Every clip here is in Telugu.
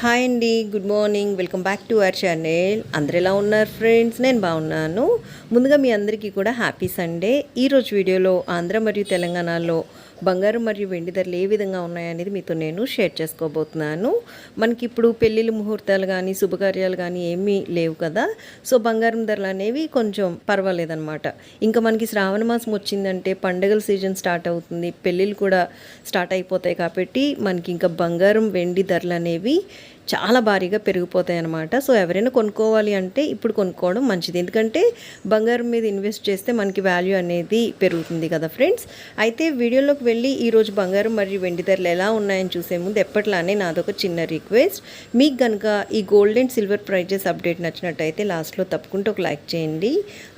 హాయ్ అండి good morning. Welcome back to our channel. అందరు ఎలా ఉన్నారు ఫ్రెండ్స్? నేను బాగున్నాను. ముందుగా మీ అందరికీ కూడా హ్యాపీ సండే. ఈరోజు వీడియోలో ఆంధ్ర మరియు తెలంగాణలో బంగారం మరియు వెండి ధరలు ఏ విధంగా ఉన్నాయనేది మీతో నేను షేర్ చేసుకోబోతున్నాను. మనకి ఇప్పుడు పెళ్ళిళ్ళ ముహూర్తాలు కానీ శుభకార్యాలు కానీ ఏమీ లేవు కదా. సో బంగారం ధరలు అనేవి కొంచెం పర్వాలేదన్నమాట. ఇంకా మనకి శ్రావణ మాసం వచ్చిందంటే పండగల సీజన్ స్టార్ట్ అవుతుంది. పెళ్ళిళ్ళు కూడా స్టార్ట్ అయిపోతాయి కాబట్టి మనకి ఇంకా బంగారం వెండి ధరలు అనేవి చాలా భారీగా పెరిగిపోతాయి అన్నమాట. సో ఎవరైనా కొనుక్కోవాలి అంటే ఇప్పుడు కొనుక్కోవడం మంచిది. ఎందుకంటే బంగారం మీద ఇన్వెస్ట్ చేస్తే మనకి వాల్యూ అనేది పెరుగుతుంది కదా ఫ్రెండ్స్. అయితే వీడియోలోకి వెళ్ళి ఈరోజు బంగారం మరియు వెండి ధరలు ఎలా ఉన్నాయని చూసే ముందు ఎప్పట్లానే నాదొక చిన్న రిక్వెస్ట్. మీకు కనుక ఈ gold and silver prices update నచ్చినట్టయితే లాస్ట్లో తప్పకుండా ఒక లైక్ చేయండి.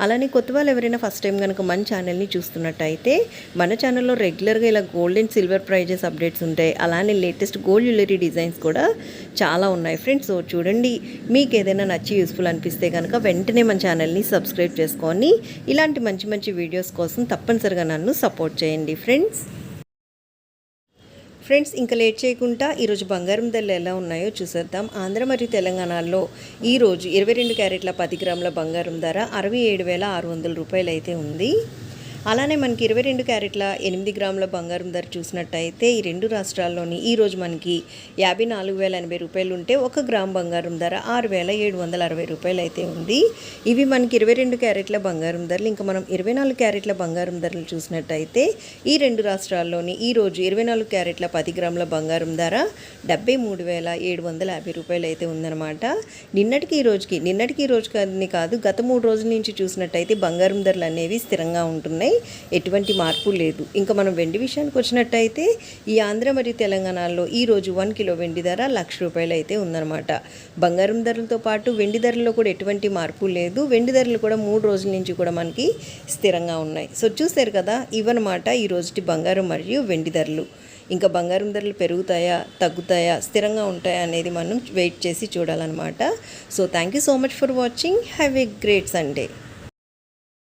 అలానే కొత్త వాళ్ళు ఎవరైనా ఫస్ట్ టైం కనుక మన ఛానల్ని చూస్తున్నట్టయితే మన ఛానల్లో రెగ్యులర్గా ఇలా gold and silver prices updates ఉంటాయి. అలానే లేటెస్ట్ గోల్డ్ జ్యువెలరీ డిజైన్స్ కూడా చాలా ఉన్నాయి. ఫ్రెండ్స్ చూడండి మీకు ఏదైనా నచ్చి యూస్ఫుల్ అనిపిస్తే కనుక వెంటనే మన ఛానల్ని సబ్స్క్రైబ్ చేసుకొని ఇలాంటి మంచి మంచి వీడియోస్ కోసం తప్పనిసరిగా నన్ను సపోర్ట్ చేయండి ఫ్రెండ్స్ ఫ్రెండ్స్ ఇంకా లేట్ చేయకుండా ఈరోజు బంగారం ధరలు ఎలా ఉన్నాయో చూసేద్దాం. ఆంధ్ర మరియు తెలంగాణలో ఈరోజు ఇరవై రెండు క్యారెట్ల పది గ్రాముల బంగారం ధర అరవై ఏడు వేల ఆరు వందల రూపాయలు అయితే ఉంది. అలానే మనకి ఇరవై రెండు క్యారెట్ల ఎనిమిది గ్రాముల బంగారం ధర చూసినట్టయితే ఈ రెండు రాష్ట్రాల్లోని ఈరోజు మనకి యాభై నాలుగు వేల ఎనభై రూపాయలు ఉంటే ఒక గ్రామ్ బంగారం ధర ఆరు వేల ఏడు వందల అరవై రూపాయలు అయితే ఉంది. ఇవి మనకి ఇరవై రెండు క్యారెట్ల బంగారం ధరలు ఇంకా మనం ఇరవై నాలుగు క్యారెట్ల బంగారం ధరలు చూసినట్టయితే ఈ రెండు రాష్ట్రాల్లోని ఈరోజు ఇరవై నాలుగు క్యారెట్ల పది గ్రాముల బంగారం ధర డెబ్బై మూడు వేల ఏడు వందల యాభై రూపాయలు అయితే ఉందన్నమాట. నిన్నటికి ఈ రోజుకి నిన్నటికి ఈ రోజు కాదు గత మూడు రోజుల నుంచి చూసినట్టయితే బంగారం ధరలు అనేవి స్థిరంగా ఉంటున్నాయి. ఎటువంటి మార్పు లేదు. ఇంకా మనం వెండి విషయానికి వచ్చినట్టయితే ఈ ఆంధ్ర మరియు తెలంగాణలో ఈరోజు వన్ కిలో వెండి ధర లక్ష రూపాయలు అయితే ఉందన్నమాట. బంగారం ధరలతో పాటు వెండి ధరల్లో కూడా ఎటువంటి మార్పు లేదు. వెండి ధరలు కూడా మూడు రోజుల నుంచి కూడా మనకి స్థిరంగా ఉన్నాయి. సో చూసారు కదా ఇవన్నమాట ఈ రోజుటి బంగారం మరియు వెండి ధరలు. ఇంకా బంగారం ధరలు పెరుగుతాయా తగ్గుతాయా స్థిరంగా ఉంటాయా అనేది మనం వెయిట్ చేసి చూడాలన్నమాట. So thank you so much for watching have a great Sunday